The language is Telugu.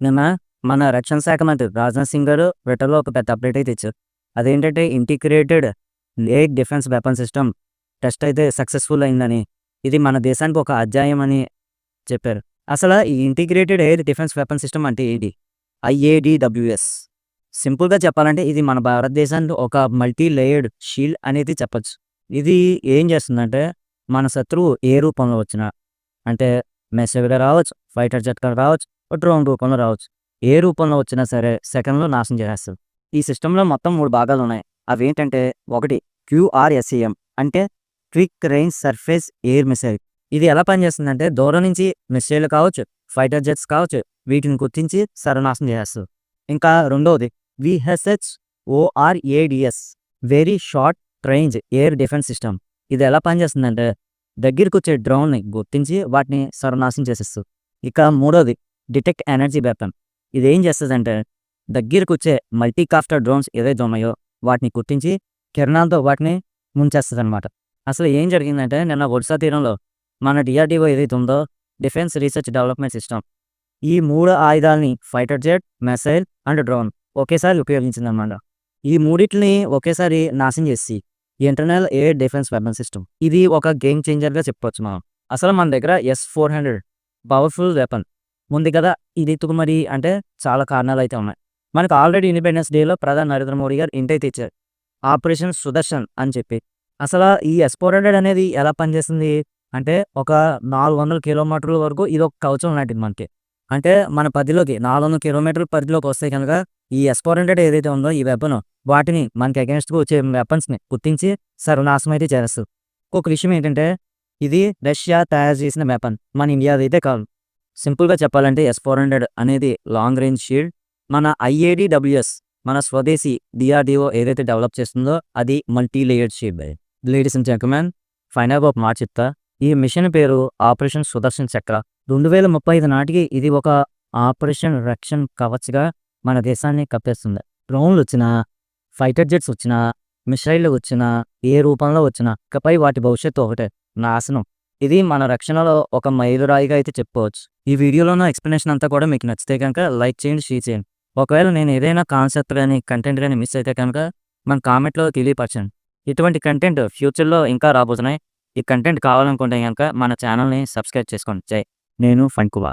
నిన్న మన రక్షణ శాఖ మంత్రి రాజ్నాథ్ సింగ్ గారు ట్విట్టర్లో ఒక పెద్ద అప్డేట్ అయితే ఇచ్చారు. అదేంటంటే integrated air defence weapon system test అయితే సక్సెస్ఫుల్ అయిందని ఇది మన దేశానికి ఒక అధ్యాయం అని చెప్పారు. అసలు ఈ integrated air defence weapon system అంటే ఏంటి? ఐఏడిడబ్ల్యూఎస్. సింపుల్గా చెప్పాలంటే ఇది మన భారతదేశానికి ఒక మల్టీ లేయర్డ్ షీల్డ్ అనేది చెప్పచ్చు. ఇది ఏం చేస్తుందంటే మన శత్రువు ఏ రూపంలో వచ్చినా అంటే మెసేజ్గా రావచ్చు ఫైటర్ జెట్గా రావచ్చు డ్రోన్ రూపంలో రావచ్చు. ఏ రూపంలో వచ్చినా సరే సెకండ్లో నాశనం చేసేస్తుంది ఈ సిస్టంలో మొత్తం మూడు భాగాలు ఉన్నాయి. అవి ఏంటంటే ఒకటి క్యూఆర్ఎస్ఈఎం అంటే quick range surface air missile. ఇది ఎలా పనిచేస్తుందంటే దూరం నుంచి మిసైల్ కావచ్చు ఫైటర్ జెట్స్ కావచ్చు వీటిని గుర్తించి సర్వనాశనం చేస్తుంది ఇంకా రెండవది VSHORADS very short range air defence system. ఇది ఎలా పనిచేస్తుందంటే దగ్గరికి వచ్చే డ్రోన్ని గుర్తించి వాటిని సర్వనాశం చేసేస్తుంది ఇక మూడోది డిటెక్ట్ ఎనర్జీ వెపన్. ఇది ఏం చేస్తుందంటే దగ్గరికి వచ్చే మల్టీకాఫ్టర్ డ్రోన్స్ ఏదైతే ఉన్నాయో వాటిని గుర్తించి కిరణాలతో వాటిని ముంచేస్తుంది అనమాట అసలు ఏం జరిగిందంటే నిన్న ఒడిశా తీరంలో మన డిఆర్డిఓ ఏదైతే ఉందో డిఫెన్స్ రీసెర్చ్ డెవలప్మెంట్ సిస్టమ్ ఈ మూడు ఆయుధాలని fighter jet missile and drone ఒకేసారి ఉపయోగించిందన్నమాట. ఈ మూడిటిని ఒకేసారి నాశనం చేసి internal air defence weapon system ఇది ఒక గేమ్ చేంజర్గా చెప్పొచ్చు మనం. అసలు మన దగ్గర S four hundred powerful weapon ఉంది కదా? ఇది మరి అంటే చాలా కారణాలు అయితే ఉన్నాయి. మనకు ఆల్రెడీ ఇండిపెండెన్స్ డేలో ప్రధాని నరేంద్ర మోడీ గారు ఇంటైతే ఇచ్చారు ఆపరేషన్ సుదర్శన్ అని చెప్పి. అసలు ఈ ఎస్ ఫోర్ హండ్రెడ్ అనేది ఎలా పనిచేస్తుంది? అంటే ఒక నాలుగు వందల కిలోమీటర్ల వరకు ఇది ఒక కవచం లాంటిది మనకి. అంటే మన పరిధిలోకి నాలుగు వందల కిలోమీటర్ల పరిధిలోకి వస్తే కనుక ఈ ఎస్ ఫోర్ హండ్రెడ్ ఏదైతే ఉందో ఈ వెపన్ వాటిని మనకి అగేన్స్ట్గా వచ్చే వెపన్స్ని గుర్తించి సర్వనాశనం అయితే చేస్తారు. ఒక విషయం ఏంటంటే ఇది రష్యా తయారు చేసిన వెపన్ మన ఇండియాది అయితే కాదు. సింపుల్గా చెప్పాలంటే ఎస్ ఫోర్ హండ్రెడ్ అనేది లాంగ్ రేంజ్ షీల్డ్ మన ఐఏడిడబ్ల్యూఎస్ మన స్వదేశీ డిఆర్డిఓ ఏదైతే డెవలప్ చేస్తుందో అది multi layered shield ladies and gentlemen final ఒక మాట చెప్తా ఈ మిషన్ పేరు ఆపరేషన్ సుదర్శన్ చక్ర రెండు వేల ముప్పై ఐదు నాటికి ఇది ఒక ఆపరేషన్ రక్షణ్ కవచ్గా మన దేశాన్ని కప్పేస్తుంది. డ్రోన్లు వచ్చినా ఫైటర్ జెట్స్ వచ్చినా మిసైళ్ళు వచ్చినా ఏ రూపంలో వచ్చినా ఇకపై వాటి భవిష్యత్తు ఒకటే నాశనం. ఇది మన రక్షణలో ఒక మైలురాయిగా అయితే చెప్పుకోవచ్చు. ఈ వీడియోలో నా ఎక్స్ప్లెనేషన్ అంతా కూడా మీకు నచ్చితే కనుక లైక్ చేయండి షేర్ చేయండి. ఒకవేళ నేను ఏదైనా కాన్సెప్ట్ కానీ కంటెంట్ కానీ మిస్ అయితే కనుక మన కామెంట్లో తెలియపరచండి. ఇటువంటి కంటెంట్ ఫ్యూచర్లో ఇంకా రాబోతున్నాయి. ఈ కంటెంట్ కావాలనుకుంటే కనుక మన ఛానల్ని సబ్స్క్రైబ్ చేసుకోండి. జై! నేను ఫంకువా